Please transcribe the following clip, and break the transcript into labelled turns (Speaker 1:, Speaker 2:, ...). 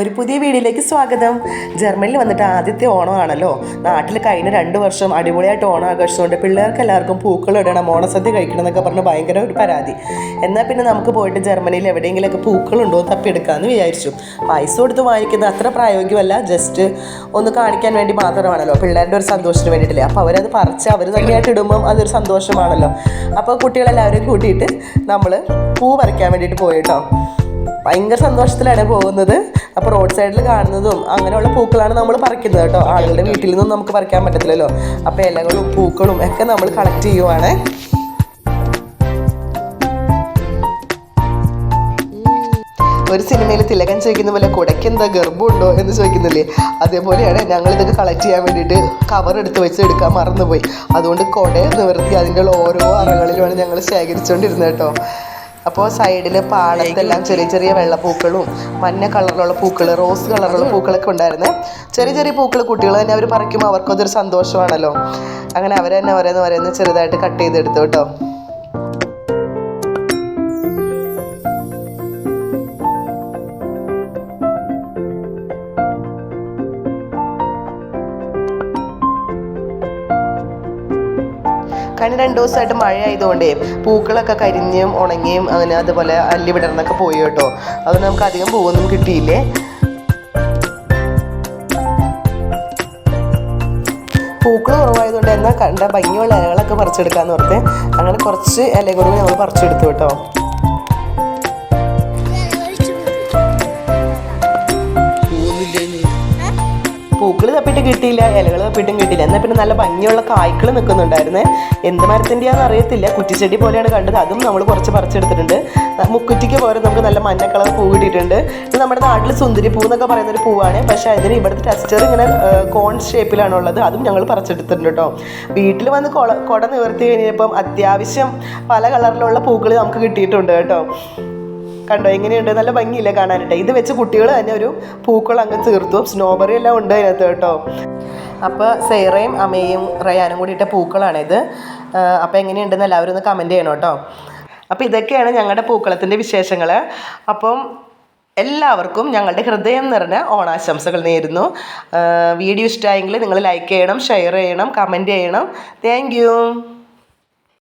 Speaker 1: ഒരു പുതിയ വീഡിയോയിലേക്ക് സ്വാഗതം. ജർമ്മനിയിൽ വന്നിട്ട് ആദ്യത്തെ ഓണമാണല്ലോ. നാട്ടിൽ കഴിഞ്ഞ രണ്ട് വർഷം അടിപൊളിയായിട്ട് ഓണം ആഘോഷിച്ചുകൊണ്ട് പിള്ളേർക്ക് എല്ലാവർക്കും പൂക്കൾ ഇടണം ഓണസദ്യ കഴിക്കണം എന്നൊക്കെ പറഞ്ഞ് ഭയങ്കര ഒരു പരാതി. എന്നാൽ പിന്നെ നമുക്ക് പോയിട്ട് ജർമ്മനിയിൽ എവിടെയെങ്കിലുമൊക്കെ എന്ന് തപ്പിയെടുക്കാമെന്ന് വിചാരിച്ചു. പൈസ കൊടുത്ത് വാങ്ങിക്കുന്നത് അത്ര പ്രായോഗികമല്ല ജസ്റ്റ് ഒന്ന് കാണിക്കാൻ വേണ്ടി മാത്രമാണല്ലോ. പിള്ളേരുടെ ഒരു സന്തോഷത്തിന് വേണ്ടിയിട്ടില്ലേ. അപ്പോൾ അവരത് പറിച്ച് അവർ തന്നെയായിട്ട് ഇടുമ്പം അതൊരു സന്തോഷമാണല്ലോ. അപ്പോൾ കുട്ടികളെല്ലാവരും കൂട്ടിയിട്ട് നമ്മൾ പൂ പറിക്കാൻ വേണ്ടിയിട്ട് പോയിട്ടോ ഭയങ്കര സന്തോഷത്തിലാണ് പോകുന്നത്. അപ്പോൾ റോഡ് സൈഡിൽ കാണുന്നതും അങ്ങനെയുള്ള പൂക്കളാണ് നമ്മൾ പറിക്കുന്നത് കേട്ടോ. ആളുകളുടെ വീട്ടിൽ നിന്നും നമുക്ക് പറിക്കാൻ പറ്റത്തില്ലല്ലോ. അപ്പോൾ ഇലകളും പൂക്കളും ഒക്കെ നമ്മൾ കളക്ട് ചെയ്യുവാണ്. ഒരു സിനിമയിൽ തിലകൻ ചോദിക്കുന്ന പോലെ കുടയ്ക്ക് എന്താ ഗർഭമുണ്ടോ? എന്ന് ചോദിക്കുന്നില്ലേ? അതേപോലെയാണ് ഞങ്ങൾ ഇതൊക്കെ കളക്ട് ചെയ്യാൻ വേണ്ടിയിട്ട് കവർ എടുത്ത് വെച്ച് എടുക്കാൻ മറന്നുപോയി. അതുകൊണ്ട് കുടയെ നിവർത്തി അതിന്റെ ഓരോ അറകളിലുമാണ് ഞങ്ങൾ ശേഖരിച്ചുകൊണ്ടിരുന്നത് കേട്ടോ. അപ്പോൾ സൈഡിൽ പാടത്തെല്ലാം ചെറിയ ചെറിയ വെള്ളപ്പൂക്കളും മഞ്ഞ കളറിലുള്ള പൂക്കൾ റോസ് കളറിലുള്ള പൂക്കളൊക്കെ ഉണ്ടായിരുന്നു. ചെറിയ ചെറിയ പൂക്കൾ കുട്ടികൾ തന്നെ അവർ പറിക്കുമ്പോൾ അവർക്കതൊരു സന്തോഷമാണല്ലോ. അങ്ങനെ അവർ തന്നെ ഓരോന്ന് ഓരോന്ന് ചെറുതായിട്ട് കട്ട് ചെയ്തെടുത്തു കേട്ടോ. കഴിഞ്ഞ രണ്ട് ദിവസമായിട്ട് മഴ ആയതുകൊണ്ടേ പൂക്കളൊക്കെ കരിഞ്ഞും ഉണങ്ങിയും അങ്ങനെ അതുപോലെ അല്ലി വിടർന്നൊക്കെ പോയി കേട്ടോ. അതുകൊണ്ട് നമുക്ക് അധികം പൂവൊന്നും കിട്ടിയില്ലേ? പൂക്കൾ കുറവായതുകൊണ്ട് എന്നാൽ കണ്ട ഭംഗിയുള്ള ഇലകളൊക്കെ പറിച്ചെടുക്കാന്ന് ഓർത്ത്. അങ്ങനെ കുറച്ച് ഇല കൂടി നമ്മൾ പറിച്ചെടുത്തു കേട്ടോ. പൂക്കൾ തപ്പിയിട്ട് കിട്ടിയില്ല ഇലകൾ തപ്പിയിട്ടും കിട്ടിയില്ല. എന്നാൽ പിന്നെ നല്ല ഭംഗിയുള്ള കായ്ക്കൾ നിൽക്കുന്നുണ്ടായിരുന്നു. എന്ത് മരത്തിന്റെയാണെന്ന് അറിയത്തില്ല. കുറ്റിച്ചെടി പോലെയാണ് കണ്ടത്. അതും നമ്മൾ കുറച്ച് പറിച്ചെടുത്തിട്ടുണ്ട്. മുക്കുറ്റിക്ക് പോലെ നമുക്ക് നല്ല മഞ്ഞ കളർ പൂ കിട്ടിയിട്ടുണ്ട്. ഇത് നമ്മുടെ നാട്ടിൽ സുന്ദരി പൂ എന്നൊക്കെ പറയുന്ന ഒരു പൂവാണ്. പക്ഷേ അതിന് ഇവിടുത്തെ ടെക്സ്ചർ ഇങ്ങനെ കോൺ ഷേപ്പിലാണുള്ളത്. അതും ഞങ്ങൾ പറിച്ചെടുത്തിട്ടുണ്ട് കേട്ടോ. വീട്ടിൽ വന്ന് കുട നിവർത്തി കഴിഞ്ഞപ്പം അത്യാവശ്യം പല കളറിലുള്ള പൂക്കൾ നമുക്ക് കിട്ടിയിട്ടുണ്ട് കേട്ടോ. കണ്ടോ എങ്ങനെയുണ്ട്? നല്ല ഭംഗിയില്ലേ കാണാനായിട്ട്. ഇത് വെച്ച് കുട്ടികൾ തന്നെ ഒരു പൂക്കൾ അങ്ങ് തീർത്തു. സ്നോബറി എല്ലാം ഉണ്ട് അതിനകത്ത് കേട്ടോ. അപ്പോൾ സെയ്റയും അമ്മയും റയാനും കൂടി ഇട്ട പൂക്കളാണിത് അപ്പോൾ എങ്ങനെയുണ്ടെന്ന് എല്ലാവരും ഒന്ന് കമന്റ് ചെയ്യണം കേട്ടോ. അപ്പോൾ ഇതൊക്കെയാണ് ഞങ്ങളുടെ പൂക്കളത്തിന്റെ വിശേഷങ്ങൾ അപ്പം എല്ലാവർക്കും ഞങ്ങളുടെ ഹൃദയം നിറഞ്ഞ ഓണാശംസകൾ നേരുന്നു. വീഡിയോ ഇഷ്ടമായെങ്കിൽ നിങ്ങൾ ലൈക്ക് ചെയ്യണം ഷെയർ ചെയ്യണം കമന്റ് ചെയ്യണം. താങ്ക്